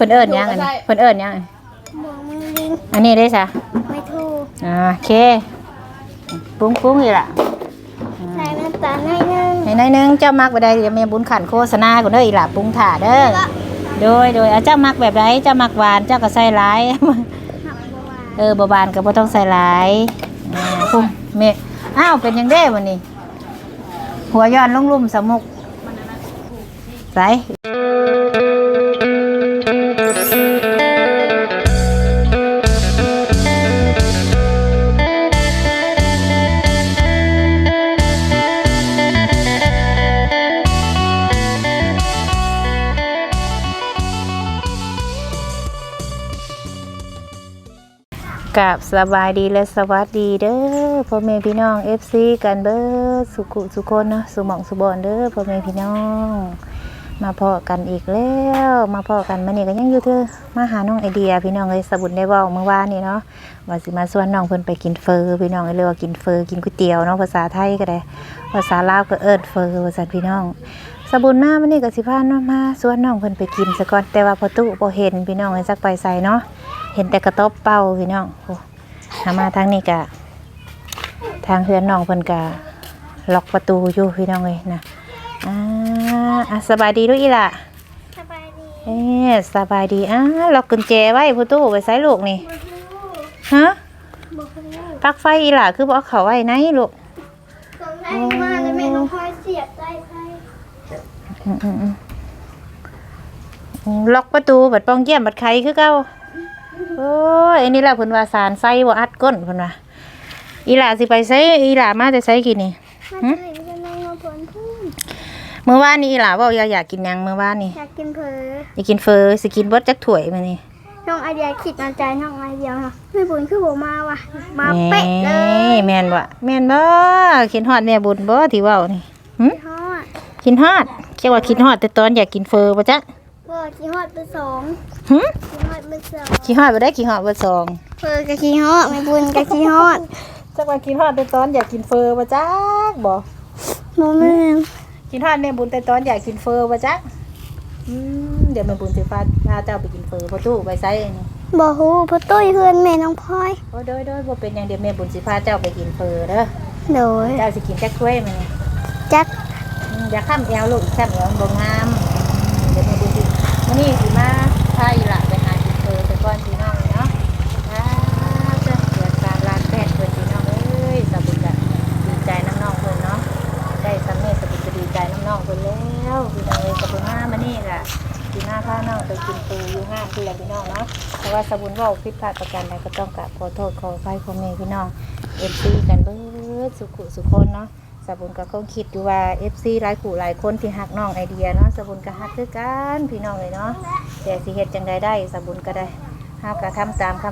พิ่นเอิ้นหยังอันนี้เพิ่นเอิ้นหยังอันนี้หมวกมือลิงอันนี้ได้ซะไม่ถูกอ่าโอเคปรุงปรุงอีกล่ะใส่น้ำตาลให้หนึงให้นายหนึงเจ้ามักบ่ได้เดี๋ยวแม่บุญขันโฆษณาก่อนเด้ออีหล่ะปรุงถ่าเด้อโดยโดยเอาเจ้ามักแบบใดเจ้ามักหวานเจ้าก็ใส่หลาย หักบัวเออบ่บานก็บ่ต้องใส่หลายอ่าปรุงแม่อ้าวเป็นหยังเด้วันนี้ หัวย้อนลงลุ่มสมุกใส่ กับสบายดีและสวัสดีเด้อพ่อแม่พี่น้อง FC กันเบิดสุขุสุคนเนาะสุหมองสุบอนเด้อพ่อแม่พี่น้อง มาพอกันอีกแล้ว มาพอกันมื้อนี้ก็ยังอยู่เด้อมาหาน้องไอเดีย พี่น้องเอ้ยสบุญได้เว้าเมื่อวานนี่เนาะว่าสิมาชวนน้องเพิ่นไปกินเฟอพี่น้องเอ้ยเรียกว่ากินเฟอกินก๋วยเตี๋ยวเนาะภาษาไทยก็ได้ภาษาลาวก็เอิ้นเฟอว่าซั่นพี่น้องสบุญมามื้อนี้ก็สิพาน้องมาชวนน้องเพิ่นไปกินซะก่อนแต่ว่าพอตู้บ่เห็นพี่น้องเอ้ยจักไปใส่เนาะ เห็นแต่กระต๊อบเป่าพี่น้องโอ้หามาทางนี้ก็ทางเฮือนน้องเพิ่นก็ล็อกประตูอยู่พี่น้องเอ้ยนะอ่าอะสบายดีด้วยอีหล่ะสบายดีเอ๊ะสบายดีอะล็อกกุญแจไว้พ่อตู้ไปใส่ลูกนี่บ่ฮู้ฮะบ่ฮู้ปลั๊กไฟอีหล่ะคือบ่เอาเขาไว้ไหนลูกตรงได้มาแล้วแม่น้องพลอยเสียบได้ไพ่อืมอืมอืมอืมล็อกประตูบัดป้องเยี่ยมบัดไขคือเก่า โอ้ยอันนี้แหละเพิ่นว่าสารไส้บ่อัดก้นเพิ่นว่าอีหล่าสิไปไสอีหล่ามาแต่ไสกินนี่มาเจอกันในมาผลทุ่งเมื่อวานนี้อีหล่าเว้าอยากอยากกินหยังเมื่อวานนี่อยากกินเผลออยากกินเฟอสิกินเบิดจักถ้วยมื้อนี้น้องไอเดียคิดในใจน้องไอเดียเนาะไม่บุญคือบ่มาว่ะมาเป๊ะเลแหยแม่นบ่แม่นบ่กินฮอดแม่บุญบ่ที่เว้านี่หึฮอดกินฮอดเรียกว่ากินฮอดแต่ตอนอยากกินเฟอบ่จ๊ะ เพื่อขี้ฮอดเบอร์สองหึขี้ฮอดเบอร์สองกินฮอดบ่ได้กินฮอดเบ่สองเพื่อกับขี้ฮอดไม่บุญกับขี้ฮอดจักว่ากินฮอดแต่ตอนอยากกินเฟอบ่จ๊ะบ่โมแม่นกินฮอดแม่บุญแต่ตอนอยากกินเฟอบ่จ๊ะอืมเดี๋ยวแม่บุญสิพาพาเจ้าไปกินเฟอบ่ตู้ไปไสนี่บ่ฮู้พ่อตุ้ยเพื่อนแม่น้องพลอยโอ้โดยโดยบ่เป็นหยังเดี๋ยวแม่บุญสิพาเจ้าไปกินเฟอเด้อโดยเจ้าสิกินจักถ้วยมื้อนี้จัก อืมอย่าข้ามแอวลูกข้ามแอวมันบ่งามเดี๋ยวแม่บุญ สิมื้อนี้สิมาพาอีหละไปหากินเฟอไปก่อนพี่น้องเนาะอ่าจะเดือดสามล้านแปดเพิ่นพี่น้องเอ้ยสบุญก็ดีใจน้ำน้องเพิ่นเนาะ ได้สำเร็จสบุญก็ดีใจน้ำน้องเพิ่นแล้วพี่น้องเอ้ยสบุญมามานี่ล่ะสิมาพาน้องไปกินปูอยู่ห้างพี่ละพี่น้องเนาะแต่ว่าสบุญว้าผิดพลาดประการใดก็ต้องกราบขอโทษขออภัยพ่อแม่พี่น้อง FC กันเบิดสุขุสุคนเนาะ สบุญก็คงคิดอยู่ว่า FC หลายผู้หลายคนที่ฮักน้องไอเดียเนาะสบุญก็ฮักคือกันพี่น้องเลยเนาะแต่สิเฮ็ดจังใดได้สบุญก็ได้เฮาก็ทำตามค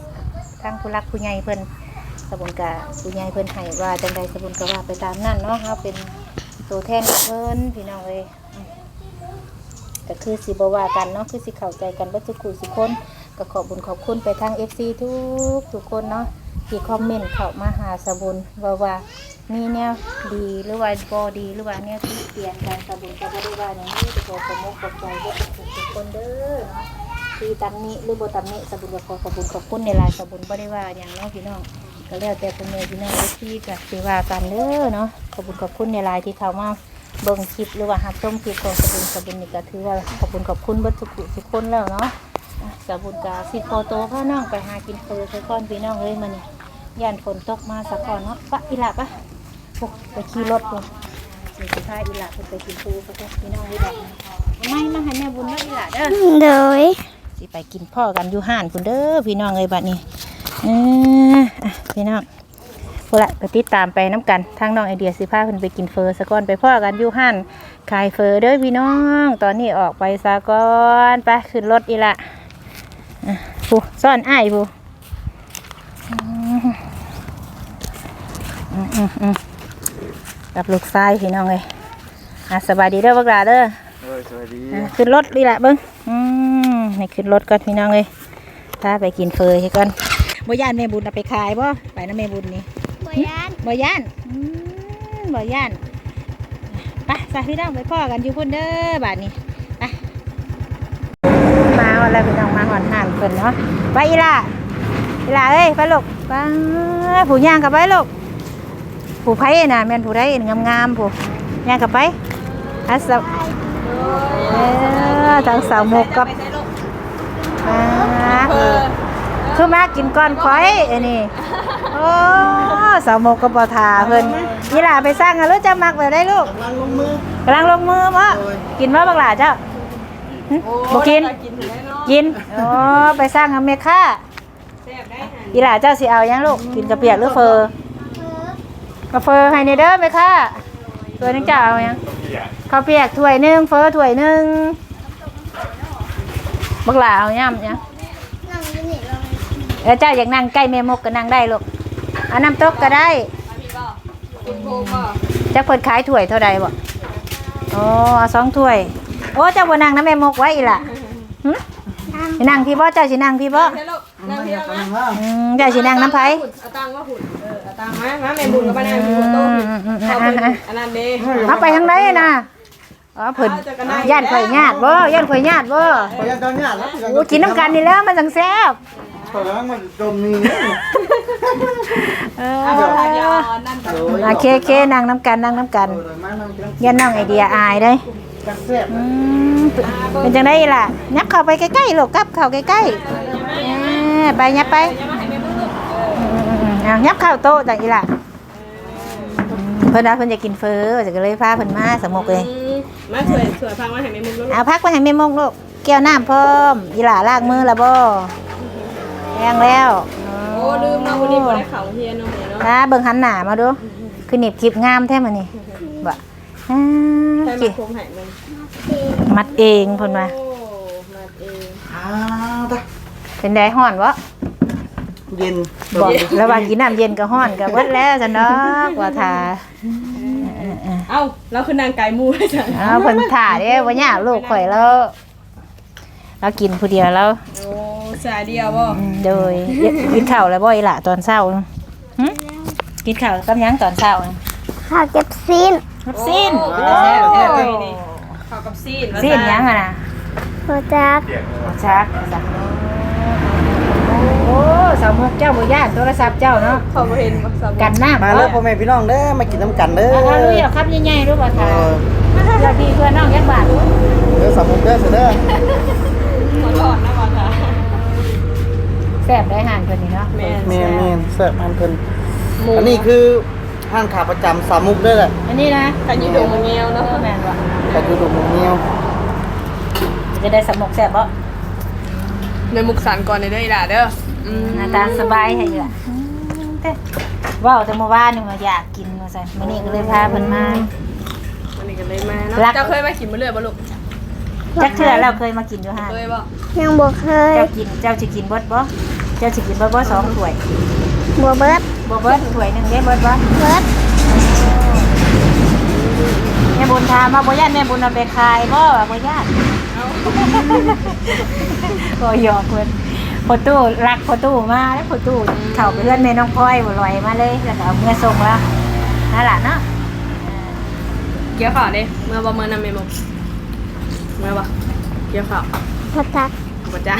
ำทั้งผู้รักผู้ใหญ่เพิ่นสบุญก็ผู้ใหญ่เพิ่นให้ว่าจังใดสบุญก็ว่าไปตามนั้นเนาะเฮาเป็นตัวแทนเพิ่นพี่น้องเอ้ยก็คือสิบ่ว่ากันเนาะคือสิเข้าใจกันบิดทุกคู่ทุกคนก็ขอบบุญขอบคุณไปทาง FC ทุกทุกคนเนาะที่คอมเมนต์เข้ามาหาสบุญว่าว่า มีแนวดีหรือว่าบอดีหรือว่าแนวที่เปลี่ยนการสบุนก็บ่ได้ว่าอย่างนี้ขอขอบมุขอบใจทุกคนทุกคนเด้อเนาะที่ตำนี้หรือบ่ตำนี้สบุนก็ขอขอบคุญขอบคุณในลายสบุนบ่ได้ว่าอย่างเนาะพี่น้องก็แล้วแต่คนเมย์พี่น้องที่ก็สิว่ากันเด้อเนาะขอบคุญขอบคุณในลายที่เขามาเบิ่งคลิปหรือว่ารับชมคลิปของสบุนสบุนนี่ก็ถือว่าขอบคุญขอบคุณเบิดทุกทุกคนแล้วเนาะสบุนก็สิโตโตพาน้องไปหากินเฟอซะก่อนพี่น้องเอ้ยมื้อนี้ย่านฝนตกมาซะก่อนเนาะปะอีหล่ะปะ พวกไปขี่รถพวกสิสิพาอีหล่ะเพิ่นไปกินปูสักพี่น้องอีหล่ะไม่มาให้แม่บุญเด้ออีหล่ะเด้อโดยสิไปกินพ่อกันอยู่ห้านพุ่นเด้อพี่น้องเอ้ยบัดนี้เอออะพี่น้องพุ่นละก็ติดตามไปน้ำกันทางน้องไอเดียสิพาเพิ่นไปกินเฟอสะก่อนไปพ่อกันอยู่ห้านขายเฟอเด้อพี่น้อง ตอนนี้ออกไปซะก่อนไปขึ้นรถอีหล่ะอะผู้ซ่อนอ้ายผู้อืมอืมอืมอืม กับลูกชายพี่น้องเลยอะสบายดีเด้อบักหลาเด้อเอ้ยสวัสดีอะขึ้นรถดีละเบิ้งอืมให้ขึ้นรถก่อนพี่น้องเลยถ้าไปกินเฟยให้ก่อนบ่ย่านแม่บุญเอาไปขายบ่ไปนะแม่บุญนี่บ่ยานบ่ย่านอืมบ่ย่านไปสาพี่น้องไปพ่อกันอยู่พุ่นเด้อบาดนี้ไปมาฮอดแล้วพี่น้องมาฮอดห้านเพิ่นเนาะไปอีหล่ะอีหล่ะเอ้ยไปลูกไปผู้ย่างกลับไปลูก ผู้ไผน่ะแม่นผู้ใดงามๆผู้ย่างกลับไปอาสาวเออทางสาวหมกกับมาคือมากินก่อนคอยอันนี้โอ้สาวหมกกับบ่ทาเพิ่นอีหล่ะไปสร้างกันรู้จะมักแบบได้ลูกลังลงมือกำลังลงมือมะกินมะบักหลาเจ้าหึบ่กินกินอ๋อไปสร้างอเมค่าอีหล่าเจ้าสิเอายังลูกกินกระเปียกหรือเฟอร์ กระเฟอร์ให้ในเด้อไหมค่ะถ้วยหนึงเจ้าเอายังข้าวเปียกถ้วยหนึงเฟอร์ถ้วยหนึงบักหลาเอาย่ำยังนั่งอยู่นี่เราเออเจ้าอยากนั่งใกล้แม่มกก็นั่งได้ลูกเอาน้ำตกก็ได้เจ้าเพิ่นขายถ้วยเท่าใดบ่อ๋อเอาสองถ้วย โอ้เจ้าบ่นั่งน้ำแม่มกไว้อีหล่ะหึสินั่งพี่บ่เจ้าสินั่งพี่บ่นั่งเพียงนั่งว่าอืมเจ้าสินั่งน้ำไผเอา ตังค์ว่าหุ่นเออเอาตังค์มามาแม่บุญกับป้านางมีหัวโตหุ่นเขาเป็นอันนั้นเด้เอาไปทางไหนน่ะอ๋อเพิ่นย่านข่อยญาติบ่ย่านข่อยญาติบ่พยายามจะเนี่ยแล้วโอ้กินน้ำกันนี่แล้วมันจังแซ่บเปิดมันจมนี่เอเอาไปเดียวอนั่นโอ้ยโอเคเคนั่งน้ำกันนั่งน้ำกันเปิดมานั่งกินยันน้องไอเดียอายเด้จักแซ่บอืมเป็นจังไดล่ะยับเข้าไปใกล้ๆลูกกลับเข้าใกล้ๆเอ้อไปยับไปอืมๆ เอายับเข้าโต๊ะจังอีล่ะอืมเพิ่นว่าเพิ่นจะกินเฟอจะก็เลยพาเพิ่นมาสมกเลยมาสวยสวยฟังมาให้แม่บุญลูกเอาพักไปให้แม่มงลูกแก้วน้ำเพิ่มอีหล่าล้างมือและบ่แรงแล้วโอ้ลืมเนาะวันนี้บ่ได้เข่าเฮียนเนาะเนาะนะเบิ่งหันหน้ามาดูคือหนีบคลิปงามแท้มื้อนี้บ่อ่าใช่จิมาคมให้มันมัดเองเพิ่นว่าโอ้มาเองอ้าวตาเป็นไดฮ้อนบ่ เย็นบ่ระหว่างกินน้ำเย็นก็ฮ้อนก็เบิดแล้วซั่นเนาะกว่าทาเอ้าเราคือนางไก่มูให้จังเอาเพิ่นถ่าเด้บ่ยากลูกข่อยแล้วเรากินผู้เดียวแล้วโอ้สายเดียวบ่อืมโดยกินข้าวแล้วบ่อีหล่ะตอนเช้าหึกินข้าวกับหยังตอนเช้าข้าวเก็บซีนรับซีนแซ่บแซ่บเลยนี่เข้ากับซีนซีนหยังอะนะโปรจักชักโอ้ สาวมุกเจ้าบ่ย่านโทรศัพท์เจ้าเนาะเขาบ่เห็นสาวกันน้ำมาแล้วพ่อแม่พี่น้องเด้อมากินน้ำกันเด้อเอาเอาลุยเอาครับใหญ่ๆรู้ป่ะเอท่าอเพื่อพี่เพื่อน้องยักบาทเด้อสามมุกเด้อเสยเด้อขอโทษนะบ่ค่ะแซ่บได้ห่านคนนี้เนาะแม่เมนเมนแซ่บอันเพิ่นอันนี้คือห้างขาประจำสามมุกเด้อแหละอันนี้นะกันอยู่ดงเงี้ยวเนาะแม่นบ่แต่คือดุมเงี้ยวจะได้สมกแซ่บบ่ในมุกสันก่อนเลยเด้ออีหล่าเด้อ อืมหน้าตาสบายให้ล่ะเด้ว้าวแต่เมื่อวานนี่ว่าอยากกินว่าซั่นมื้อนี้ก็เลยพาเพิ่นมา วันนี้ก็เลยมาเนาะรักเจ้าเคยมาขี่มาเรื่อยบ่ลูกจักเทื่อเราเคยมากินอยู่ห่านเคยบ่ยังบ่เคยเจ้ากินเจ้าสิกินเบิดบ่เจ้าสิกินเบิดบ่สองถ้วยบ่เบิดบ่เบิดถ้วยหนึงเด้เบิดบ่เบิดแม่บุญถามมาบ่ย่านแม่บุญเอาไปขายบ่ว่าบ่ย่านก็หยอกเพิ่น พอตู้รักพอตู้มาแล้วพอตู้เข้าไปเพื่อนแม่น้องพลอยบ่ลอยมาเลยแล้วก็เอาเมื่อส่งแล้วนั่นล่ะเนาะเกี่ยวข่าวเด้เมื่อบ่เมื่อนำเมมุกเมื่อบ่เกี่ยวข่าวโปรจักบ่จ้า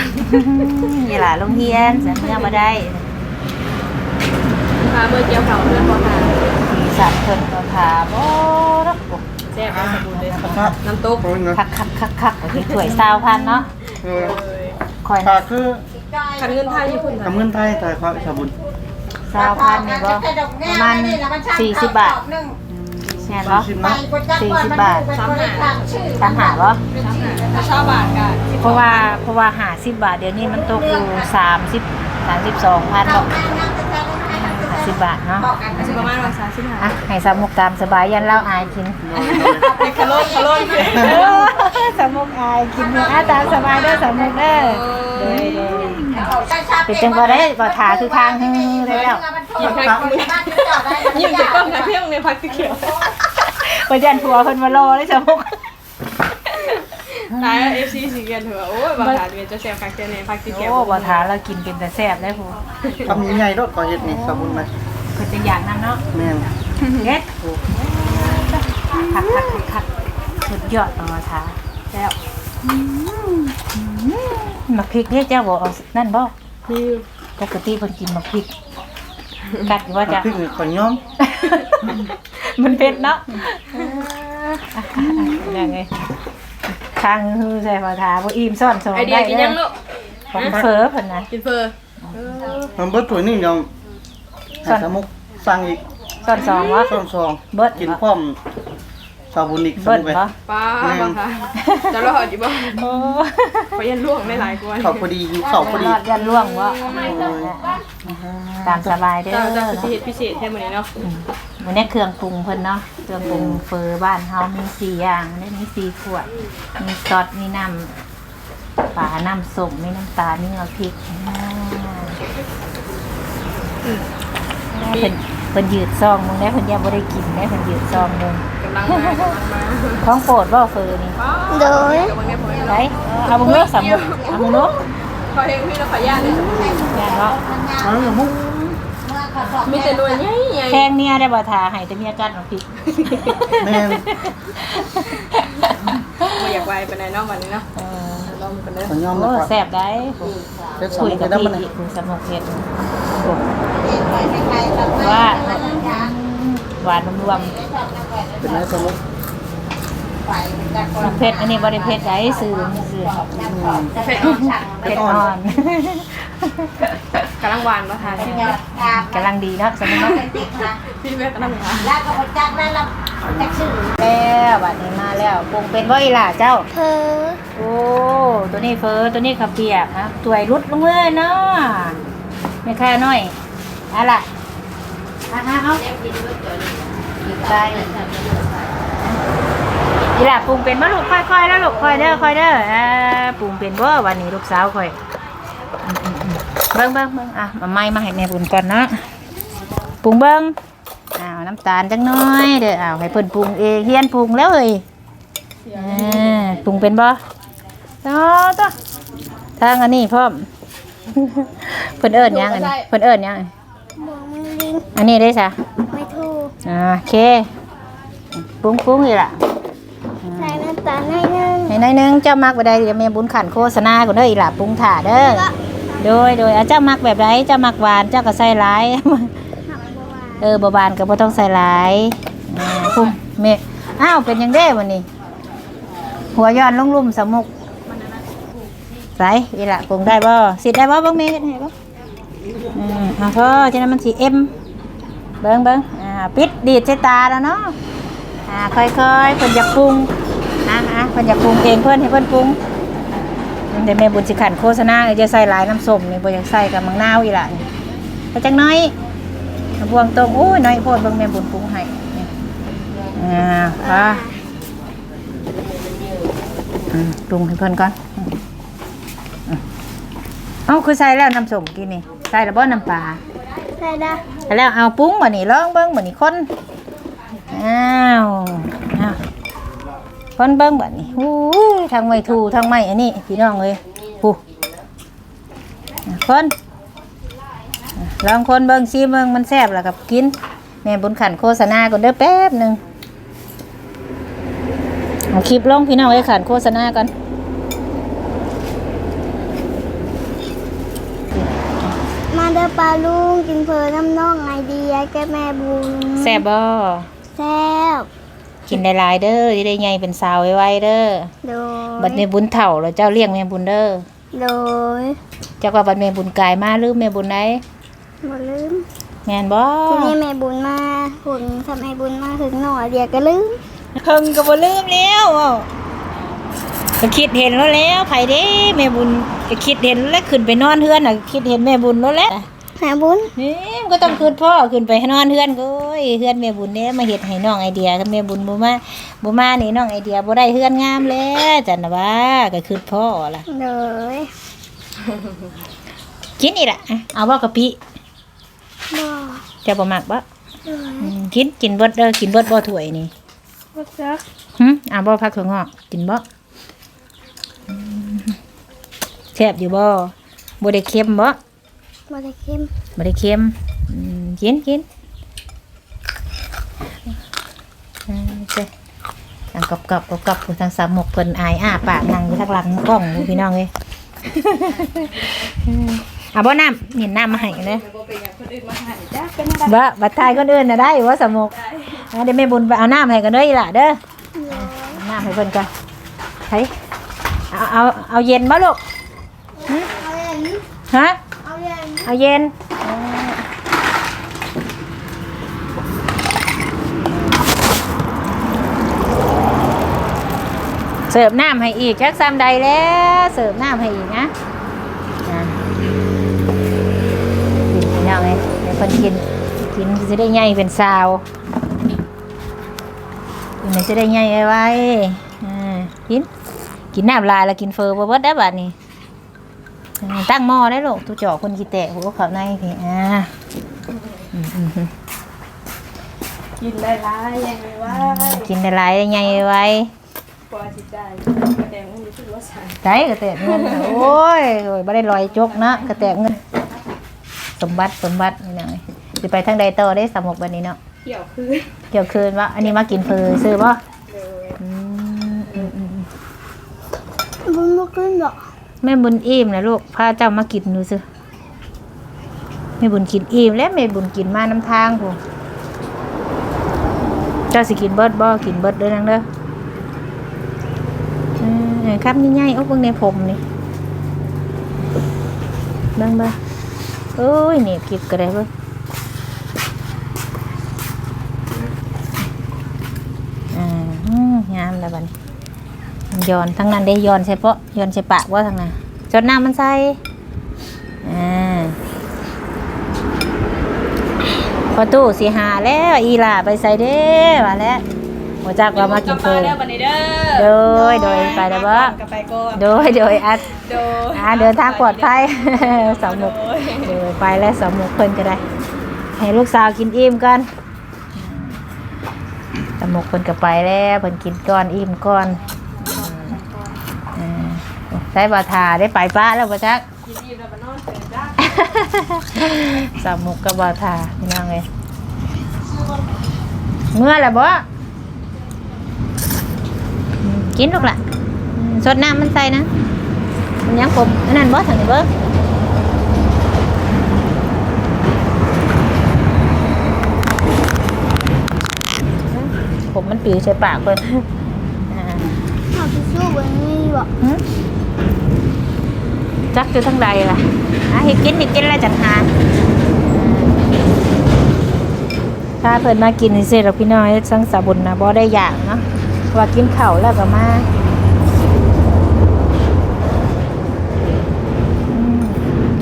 นี่ล่ะโรงเรียนสันเมื่อมาได้พาเมื่อเกี่ยวข่าวเพื่อนบ่ค่ะสีสันเพิ่นก็พาบ่รักบ่แซ่บสมบูรณ์เลยครับน้ำตกโอ้ยเนาะคักคักคักคักๆๆๆถ้วย20,000เนาะเออคอยขาคือ คันเงินไทยญี่ปุ่นทำเงินไทยแต่ความสมบูรณ์20,000นี่บ่ประมาณ40บาทแม่นบ่ชิมนะ40บาทสามหาตามหาบ่ถ้าชาวบ้านกันเพราะว่าเพราะว่าหาสิบบาทเดี๋ยวนี้มันตกอยู่สามสิบสามสิบสองพันหรอกห้าสิบบาทเนาะอาจจะประมาณวันสามสิบห้าอะให้สามุกตามสบายยันเล่าอายกินไปคาร์โลคาร์โลนสามุกอายกินเนื้อตามสบายเด้อสามุกเด้อ เป็นจังบ่ได้บ่ถาคือทางฮึ่มได้แล้วกินแค่ยิ้มจะก้มนะเพียงในพักสีเขียวบ่ยันผัวเพิ่นมารอเลยสามุกตายเอฟซีสีเกียนเถอะโอ้ยบางทีเป็นจะแซ่บคักเจในพักสีเขียวโอ้บ่ถาเรากินเป็นแต่แซ่บได้ผู้ทำยังไงรถก่อเฮ็ดนี่สมบูรณ์ไหมเพิ่นจะอยากนํเนาะแม่นเฮ็ดคักคักคักสุดยอดเอามาทาแล้ว หมักพริกเนี่ยเจ้าบอกเอานั่นบ่นี่ปกติเพิ่นกินหมักพริก กัดอยู่ว่าจะพริกนี่ขอยย้อมมันเผ็ดเนาะยังไงทางฮือใส่ผ้าทาบ่อิ่มซ่อนสองไอเดียกินยังลูกของเฟอเพิ่นนะ กินเฟอร์มันเบิดถ้วยหนึงเดี๋ยวส่วนสามุกสั่งอีกซ่อนสองวะซ่อมซองเบิดกินพร้อม ชาวบุญอีกเบิดสมุกบ่ป้าบังค่ะจะรอดอยู่บ่โอ้เพราะยันล่วงได้หลายกว่าข้าวพอดีหิวข้าวพอดีรอดยันล่วงวะตามสบายเด้อเจ้าเจ้าพิเศษพิเศษแค่มื้อนี้เนาะวันนี้เครื่องปรุงเพิ่นเนาะเครื่องปรุงเฟอบ้านเฮามีสี่อย่างและมีสี่ขวด มีซอสมีน้ำปลาน้ำส้มมีน้ำตาลมีน้ำพริกอ่าเพิ่นเพิ่นยืดซองมึงได้เพิ่นยังบ่ได้กินได้เพิ่นยืดซองมึงกำลังมากำลังมาของโปรดบ่เฟอนี่โดยกำลังแค่พอไดเอาบุงเนาะสามมุกเอาบุงเนาะพอเฮงพี่เราขออนุญาตเลยแม่นเนาะเอาสามุกมีแต่หน่วยใหญ่ใหญ่แพงเมียได้บ่ทาให้แต่เมียกัดน้ำพริกแม่นบ่อยากไวปานใดเนาะวันนี้เนาะเออลองกันเด้อขอยย้อมโอ้นะครับแซ่บได้เฮ็ดสาคุยมุกกับได้พี่บ่เนี่ยอีกคุณสนุกเห็ดว่า หวานรวมเป็นไงสามุกๆเผ็ดอันนี้บริเผ็ดได้ซื้อซื้อเผ็ดอ่อนเผ็ดอ่อนกำลังหวานบ่ทานกำลังดีเนาะสมุนเนาะพี่แม่กำลังหวานแล้วบัดนี้มาแล้วปรุงเป็นบ่อีหล่ะเจ้าเพอโอ้ตัวนี้เฟอตัวนี้ข้าวเปียกนะตัวยรุดลงเลยเนาะไม่ค่าน้อยเอะล่ะ อาเอาเอาหยิบไปอีหล่ะปรุงเป็นบ่ลูกค่อยๆแล้วลูกค่อยเด้อค่อยเด้ออ่าปรุงเป็นบ่วันนี้ลูกสาวค่อยเบิ่งเบิ่งเบิ่งอะมาไม้มาให้แม่บุญก่อนเนาะปรุงเบิ่งอ้าวน้ำตาลจังน้อยเด้ออ้าวให้เพิ่นปรุงเองเฮียนปรุงแล้วเอ้ยอ่าปรุงเป็นบ่ต่อต่อทางอันนี้พร้อมเพิ่นเอิ้นหยังอันนี้เพิ่นเอิ้นหยังมวกมื งอันนี้ได้ซะไม่ถูกอ่าโอเคปรุงปรุงอีกล่ะใส่น้ำตาลให้หนึ่งให้หน้อยหนึงเจ้ามักบ่ได้เดี๋ยวแม่บุญขันโฆษณาก่อนเด้ออีหล่ะปรุงถ่าเด้อโดยโดยอะเจ้ามักแบบใดเจ้ามักหวานเจ้าก็ใส่หลายหักบัวเออบ่หวานก็บ่ต้องใส่หลายอ่าปรุงแม่อ้าวเป็นหยังเด้วันนี้ หัวย้อนลงลุ่มสมุกใส่อีหละปรุงได้บ่สิได้บ่เบิ่งแม่เฮ็ดให้บ่อืมเอาเถอะฉะนั้นมันสิเอ็ม เบิ่งเบิ่งอ่าปิดดีดใส่ตาแล้วเนาะอ่าค่อยๆเพิ่นอยากปรุงนะฮะเพิ่นอยากปรุงเองเพิ่นให้เพิ่นปรุงเดี๋ยวแม่บุญสิขันโฆษณาจะใส่หลายน้ำส้มนี่บ่อยากใส่กับมังนาวอีหละนี่ไปจังน้อยบวงตรงโอ้ยน้อยโพดเบิ่งแม่บุญปรุงให้นี่อ่าค่ะปรุงให้เพิ่นก่อนอืมอืมเอ้าคือใส่แล้วน้ำส้มกินนี่ใส่แล้วบ่น้ำปลาใส่ได้ แล้วเอาปรุงบ่นี่ลองเบิ่งบ่นี่คนอ้าวอ้าวคนเบิ่งบ่นี่หูยทางไม้ถูทางไม้อันนี้พี่น้องเอ้ยหูอะคนลองคนเบิ่งซิเบิ่งมันแซ่บแล้วกับกินแม่บุญขันโฆษณาก่อนเด้อแป๊บหนึงเอาคลิปลงพี่น้องเอ้ยขันโฆษณาก่อน มา เด้อปลาลุงกินเพอน้ำน่องไอเดียแกแม่บุญแซ่บบ่แซ่บกินได้หลายๆเด้อจะได้ใหญ่เป็นสาวไวๆเด้อโดยบัดแม่บุญเฒ่าแล้วเจ้าเลี้ยงแม่บุญเด้อโดยเจ้าว่าบัดแม่บุญกายมาหรือแม่บุญไหนบ่ลืมแม่นบ่ทีนี้แม่บุญมาหุ่นทำให้บุญมาถึงหน่อเดียวก็ลืมเพิ่งก็บ่ลืมแล้วอ้าว ก็คิดเห็นแล้วแล้วไผเด้แม่บุญก็คิดเห็นแล้วขึ้นไปนอนเฮือนน่ะคิดเห็นแม่บุญแล้วแหละหาบุญนี่มันก็ต้องขึ้นพ่อขึ้นไปนอนเฮือนก็โอ้ยเฮือนแม่บุญเด้มาเฮ็ดให้น้องไอเดียถ้าแม่บุญบ่มาบ่มานี่น้องไอเดียบ่ได้เฮือนงามแล้วจันน่ะว่าก็ขึ้นพ่อล่ะโดยกินอีกละอะเอาบ่กะปิบ่เจะบ่มักบ่โดยอืมกินกินเบิดเด้อกินเบิดบ่ถ้วยนี่บ่จักหึเอาบ่ผักถั่วงอกกินบ่ ซ่บอยู่บ่บ่ได้เค็มบ่บ่ได้เค็มบ่ได้เค็มอืมกินกินอ่าเจ้ทางกรอบๆกรอบๆผู้ทางสามหมกเพิ่นอายอ้าปากนั่งอยู่ทางหลังกล้องอยู่พี่น้องเอ้ยอะบ่น้ำเห็นน้ำมาให้กันเลย บ่เป็นอย่างคนอื่นมาให้จ้าเป็นยังไงบ่บัดทายคนอื่นน่ะได้ว่าสมุกอะเดี๋ยวแม่บุญไปเอาน้ำให้กันเด้ออีหล่ะเด้อเอาน้ำให้เพิ่นก่อนเฮ้ยเอาเอาเอาเย็นบ่ลูกเอาเย็น ฮะ เอาเย็นเอาเย็น เสิร์ฟน้ำให้อีกจักซ้ำใดแล้ว เสิร์ฟน้ำให้อีกนะอะกินพี่น้องเลยเดี๋ยวคนกิน กินจะได้ใหญ่เป็นสาวกินมันจะได้ใหญ่ไว้ไว้อ่ากิน กินน้ำลายแล้วกินเฟอร์บ่เบิดได้บัดนี้อืม ตั้งหม้อได้ลูกตู้จอกคนกีแตะหัวเขาในพี่อ่าอืมอืมอืมกินได้ร้ายยังไงวะกินได้หลายได้ไงไว้พอสิใจกระแดงมันรู้สึกว่าสั่นใช้กระแตะเงินโอ้ยโอ้ยไม่ได้ลอยจกนะกระแตะเงินสมบัติสมบัตินี่หน่อยสิไปทางใดต่อได้สามกวันนี้เนาะเกี่ยวคือเกี่ยวคืนวะอันนี้มากินเฟอซื้อป่ะเลยอืมอืมอืมบุญมาขึ้นหรอ แม่บุญอิ่มนะลูกพาเจ้ามากินดูสิแม่บุญกินอิ่มแล้วแม่บุญกินมาน้ำทางผมเจ้าสิกินเบิดบ่กินเบิดเด้อนังเด้อเออครับนี่ง่ายๆเอาเบิ่งในผมนี่เบิ่งเบิ่งเอ้ยเนี่ยกิบก็ได้เบิ่งอ่ามงามแล้วบัดนี้ ย้อนทั้งนั้นได้ย้อนใช่ปะย้อนใช่ปากว่าทางนั้นจนน้ำมันใส่อ่าพอตู้สีหาแล้วอีหล่าไปใส่เด้มาแล้วหัวจักว่ามากินเพิ่เด้นอบันนี้เด้อโดยโดยไปแล้วบ่กลับไปก่อนโดยโดยอัดโดยอ่าเดินทางปลอดภัยสาวหมกโดยไปแล้วสาวหมกเพิ่นก็ได้ ให้ลูกสาวกินอิ่มกันสาวหมกเพิ่นก็ไปแล้วเพิ่นกินก้อนอิ่มก้อนอืม อ่าได้บาทาได้ไปป้าแล้วบ่จักกินอิ่มแล้วมานอนเสร็จจ้าสาวหมกกับบาทาพี่น้องเอ้ยเมื่อแล้วบ่อืมกินลูกล่ะอืมสดน้ำมันใส่นะมันยังผมอันนั้นบ่ทางนี้เบ่ผมมันปิวใส่ปากเพิ่นอ่าเอาไปสู้วันนี้หรอหึ จักอยู่ทั้งใดล่ะอะเฮ็ดกินเฮ็ดกินแล้วจังหาถ้าเพิ่นมากินเสร็จแล้วพี่น้อยสังสาบุญนะบ่ได้อย่างเนาะว่ากินข้าวแล้วก็มา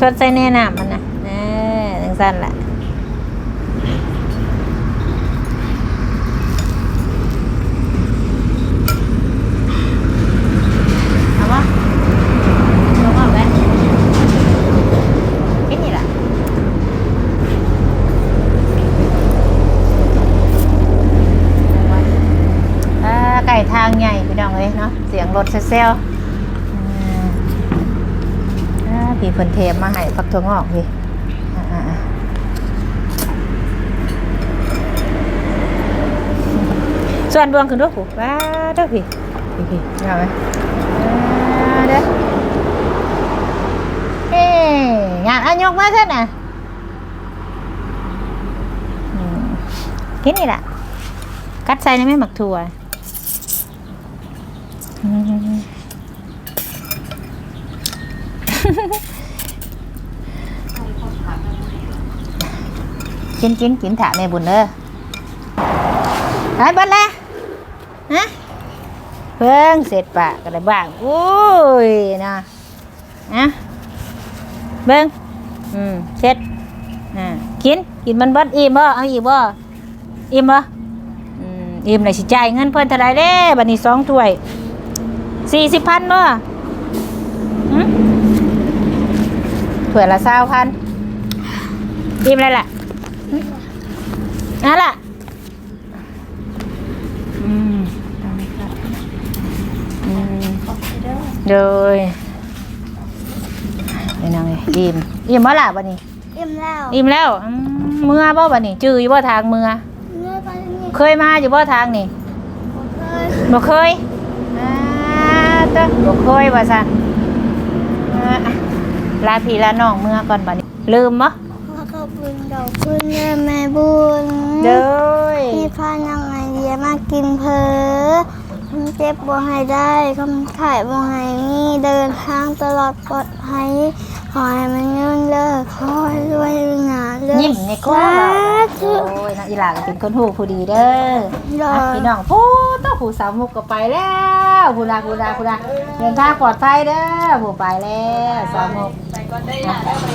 ชดใส่แน่นำมันนะแน่จังซั่นแหละเอาบ่ลงออกแล้วกินนี่ล่ะ อ่าไก่ทางใหญ่พี่น้องเลยเนาะ เซลล์อ่าอ่าพี่เพิ่นเทมมาให้ฟักถั่วงอกพี่ส่วนดวงขึ้นด้วยผูว้าเด้อพี่พี่พี่เอาไหมเด้อเอ๊งานอันยกมาเท่าน่ะกินนี่แหละกัดใส่ในแม่หมักถั่วอืม กินกินกินถาแม่บุญเด้อหายบัดแล้วฮะเพิ่งเสร็จปากกันได้บ้างโอ้ยนะนะเบิ่งอืมเสร็จอ่ากินกินมันบัดอิ่มบ่เอาอีกบ่อิ่มบ่อืมอิ่มเลยสิจ่ายเงินเพิ่นเท่าไรเด้บัดนี้สองถ้วยสี่สิบพันบ่หึถ้วยละสาวพันอิ่มเลยแหละ หึเอะล่ะอืมอืมโดยนี่นางไงอิ่มอิ่มบ่ล่ะบัดนี้ อิ่มแล้ว อิ่มแล้วอืมเมื่อบ่บัดนี้จื้ออยู่บ่ทางเมื่อเมื่อไปนี่เคยมาอยู่บ่ทางนี่เคยบ่เคยอ่าเต้อบ่เคยว่าซั่นอ่าลาพี่ลาน้องเมื่อก่อนบัดนี้ลืมบ่ข อบคุณดอกคุณเด้อแม่บุญเด้ยที่พาน้องไอเดียมากินเพอคำเจ็บบ่ให้ได้คำขายบ่ให้มีเดินทางตลอดปลอดภัยขอให้มันเงินเลิกขอให้รวยหนาเลิกยิ้มในก้นสาเราธุโอ้ยน้องอีหลาก็เป็นคนหูผู้ดีเด้อดออะกพี่น้องผู้ต้องผู้สาวมุกก็ไปแล้วผู้ดาผู้ดาผู้ดาเดินทางปลอดภัยเด้อผู้ไปแล้วสาวมุก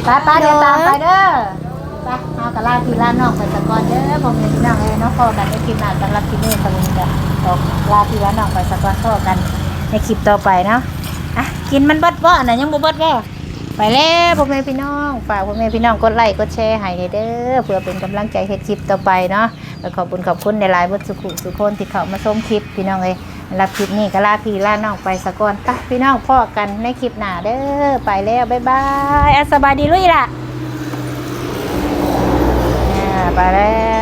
ไปไปเดินตามไปเด้อ ไปเอากระลาพี่ลาน้องไปสะกอนเด้อผมเป็นพี่น้องเอ้ยน้องพอกันในคลิปหน้าสำหรับคลิปนี้สวัสดีจ้ะขอลาพี่ลาน้องไปสะกอนพอกันในคลิปต่อไปเนาะอะกินมันบดบ่อนไหนยังบ่บดบ่ไปแล้วพ่อแม่พี่น้องฝากพ่อแม่พี่น้องกดไลค์กดแชร์ให้เด้อเพื่อเป็นกำลังใจเฮ็ดคลิปต่อไปเนาะแล้วขอบคุณขอบคุณในไลน์บทสุขุสุคนที่เขามาชมคลิปพี่น้องเลยรับคลิปนี้ก็ลาพี่ลาน้องไปสะก่อนไปพี่น้องพ่อกันในคลิปหน้าเด้อไปแล้วบ๊ายบายอะสบายดีลุยล่ะ para